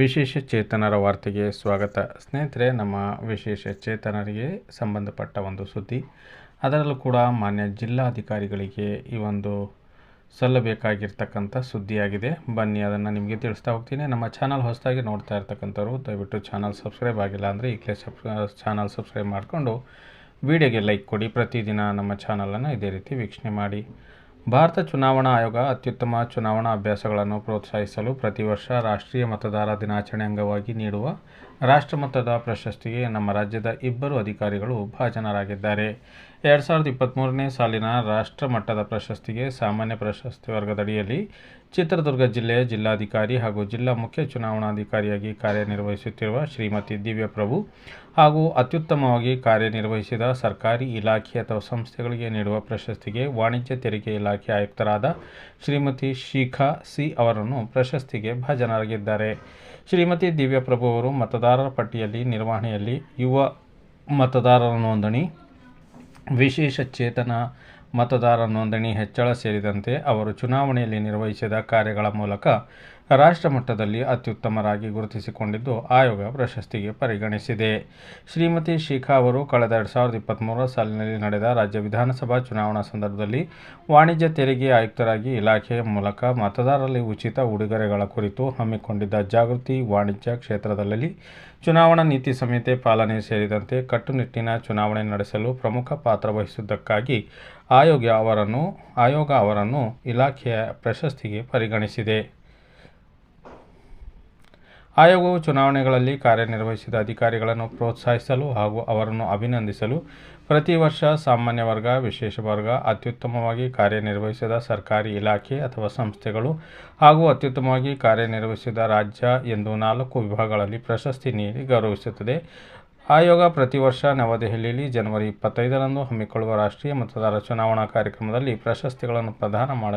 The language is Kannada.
ವಿಶೇಷ ಚೇತನರ ವಾರ್ತೆಗೆ ಸ್ವಾಗತ. ಸ್ನೇಹಿತರೆ, ನಮ್ಮ ವಿಶೇಷ ಚೇತನರಿಗೆ ಸಂಬಂಧಪಟ್ಟ ಒಂದು ಸುದ್ದಿ. ಅದರಲ್ಲೂ ಕೂಡ ಮಾನ್ಯ ಜಿಲ್ಲಾಧಿಕಾರಿಗಳಿಗೆ ಈ ಒಂದು ಸಲ್ಲಬೇಕಾಗಿರ್ತಕ್ಕಂಥ ಸುದ್ದಿಯಾಗಿದೆ. ಬನ್ನಿ, ಅದನ್ನು ನಿಮಗೆ ತಿಳಿಸ್ತಾ ಹೋಗ್ತೀನಿ. ನಮ್ಮ ಚಾನಲ್ ಹೊಸದಾಗಿ ನೋಡ್ತಾ ಇರ್ತಕ್ಕಂಥವ್ರು, ದಯವಿಟ್ಟು ಚಾನಲ್ ಸಬ್ಸ್ಕ್ರೈಬ್ ಆಗಿಲ್ಲ ಅಂದರೆ ಈಗಲೇ ಸಬ್ ಚಾನಲ್ ಸಬ್ಸ್ಕ್ರೈಬ್ ಮಾಡಿಕೊಂಡು, ವಿಡಿಯೋಗೆ ಲೈಕ್ ಕೊಡಿ. ಪ್ರತಿದಿನ ನಮ್ಮ ಚಾನಲನ್ನು ಇದೇ ರೀತಿ ವೀಕ್ಷಣೆ ಮಾಡಿ. ಭಾರತ ಚುನಾವಣಾ ಆಯೋಗ ಅತ್ಯುತ್ತಮ ಚುನಾವಣಾ ಅಭ್ಯಾಸಗಳನ್ನು ಪ್ರೋತ್ಸಾಹಿಸಲು ಪ್ರತಿ ವರ್ಷ ರಾಷ್ಟ್ರೀಯ ಮತದಾರ ದಿನಾಚರಣೆ ಅಂಗವಾಗಿ ನೀಡುವ ರಾಷ್ಟ್ರಮಟ್ಟದ ಪ್ರಶಸ್ತಿಗೆ ನಮ್ಮ ರಾಜ್ಯದ ಇಬ್ಬರು ಅಧಿಕಾರಿಗಳು ಭಾಜನರಾಗಿದ್ದಾರೆ. ಎರಡು ಸಾವಿರದ ಇಪ್ಪತ್ತ್ಮೂರನೇ ಸಾಲಿನ ರಾಷ್ಟ್ರಮಟ್ಟದ ಪ್ರಶಸ್ತಿಗೆ ಸಾಮಾನ್ಯ ಪ್ರಶಸ್ತಿ ವರ್ಗದಡಿಯಲ್ಲಿ ಚಿತ್ರದುರ್ಗ ಜಿಲ್ಲೆಯ ಜಿಲ್ಲಾಧಿಕಾರಿ ಹಾಗೂ ಜಿಲ್ಲಾ ಮುಖ್ಯ ಚುನಾವಣಾಧಿಕಾರಿಯಾಗಿ ಕಾರ್ಯನಿರ್ವಹಿಸುತ್ತಿರುವ ಶ್ರೀಮತಿ ದಿವ್ಯಪ್ರಭು ಹಾಗೂ ಅತ್ಯುತ್ತಮವಾಗಿ ಕಾರ್ಯನಿರ್ವಹಿಸಿದ ಸರ್ಕಾರಿ ಇಲಾಖೆ ಅಥವಾ ಸಂಸ್ಥೆಗಳಿಗೆ ನೀಡುವ ಪ್ರಶಸ್ತಿಗೆ ವಾಣಿಜ್ಯ ತೆರಿಗೆ ಇಲಾಖೆ ಆಯುಕ್ತರಾದ ಶ್ರೀಮತಿ ಶಿಖಾ ಸಿ ಅವರನ್ನು ಪ್ರಶಸ್ತಿಗೆ ಭಾಜನರಾಗಿದ್ದಾರೆ. ಶ್ರೀಮತಿ ದಿವ್ಯಪ್ರಭು ಅವರು ಮತದಾರರ ಪಟ್ಟಿಯಲ್ಲಿ ನಿರ್ವಹಣೆಯಲ್ಲಿ ಯುವ ಮತದಾರರ ನೋಂದಣಿ ವಿಶೇಷ ಚೇತನ ಮತದಾರ ನೋಂದಣಿ ಹೆಚ್ಚಳ ಸೇರಿದಂತೆ ಅವರು ಚುನಾವಣೆಯಲ್ಲಿ ನಿರ್ವಹಿಸಿದ ಕಾರ್ಯಗಳ ಮೂಲಕ ರಾಷ್ಟ್ರ ಮಟ್ಟದಲ್ಲಿ ಅತ್ಯುತ್ತಮರಾಗಿ ಗುರುತಿಸಿಕೊಂಡಿದ್ದು ಆಯೋಗ ಪ್ರಶಸ್ತಿಗೆ ಪರಿಗಣಿಸಿದೆ. ಶ್ರೀಮತಿ ಶಿಖಾ ಅವರು ಕಳೆದ ಎರಡು ಸಾವಿರದ ಸಾಲಿನಲ್ಲಿ ನಡೆದ ರಾಜ್ಯ ವಿಧಾನಸಭಾ ಚುನಾವಣಾ ಸಂದರ್ಭದಲ್ಲಿ ವಾಣಿಜ್ಯ, ತೆರಿಗೆ ಆಯುಕ್ತರಾಗಿ ಇಲಾಖೆಯ ಮೂಲಕ ಮತದಾರರಲ್ಲಿ ಉಚಿತ ಉಡುಗೊರೆಗಳ ಕುರಿತು ಹಮ್ಮಿಕೊಂಡಿದ್ದ ಜಾಗೃತಿ ವಾಣಿಜ್ಯ ಕ್ಷೇತ್ರದಲ್ಲಿ ಚುನಾವಣಾ ನೀತಿ ಸಂಹಿತೆ ಪಾಲನೆ ಸೇರಿದಂತೆ ಕಟ್ಟುನಿಟ್ಟಿನ ಚುನಾವಣೆ ನಡೆಸಲು ಪ್ರಮುಖ ಪಾತ್ರ ವಹಿಸಿದ್ದಕ್ಕಾಗಿ ಆಯೋಗ ಅವರನ್ನು ಆಯೋಗ ಅವರನ್ನು ಇಲಾಖೆಯ ಪ್ರಶಸ್ತಿಗೆ ಪರಿಗಣಿಸಿದೆ. ಆಯೋಗವು ಚುನಾವಣೆಗಳಲ್ಲಿ ಕಾರ್ಯನಿರ್ವಹಿಸಿದ ಅಧಿಕಾರಿಗಳನ್ನು ಪ್ರೋತ್ಸಾಹಿಸಲು ಹಾಗೂ ಅವರನ್ನು ಅಭಿನಂದಿಸಲು ಪ್ರತಿ ವರ್ಷ ಸಾಮಾನ್ಯ ವರ್ಗ, ವಿಶೇಷ ವರ್ಗ, ಅತ್ಯುತ್ತಮವಾಗಿ ಕಾರ್ಯನಿರ್ವಹಿಸಿದ ಸರ್ಕಾರಿ ಇಲಾಖೆ ಅಥವಾ ಸಂಸ್ಥೆಗಳು ಹಾಗೂ ಅತ್ಯುತ್ತಮವಾಗಿ ಕಾರ್ಯನಿರ್ವಹಿಸಿದ ರಾಜ್ಯ ಎಂದು ನಾಲ್ಕು ವಿಭಾಗಗಳಲ್ಲಿ ಪ್ರಶಸ್ತಿ ನೀಡಿ ಗೌರವಿಸುತ್ತದೆ. ಆಯೋಗ ಪ್ರತಿ ವರ್ಷ ನವದೆಹಲಿಯಲ್ಲಿ ಜನವರಿ ಇಪ್ಪತ್ತೈದರಂದು ಹಮ್ಮಿಕೊಳ್ಳುವ ರಾಷ್ಟ್ರೀಯ ಮತದಾರ ಚುನಾವಣಾ ಕಾರ್ಯಕ್ರಮದಲ್ಲಿ ಪ್ರಶಸ್ತಿಗಳನ್ನು ಪ್ರದಾನ ಮಾಡ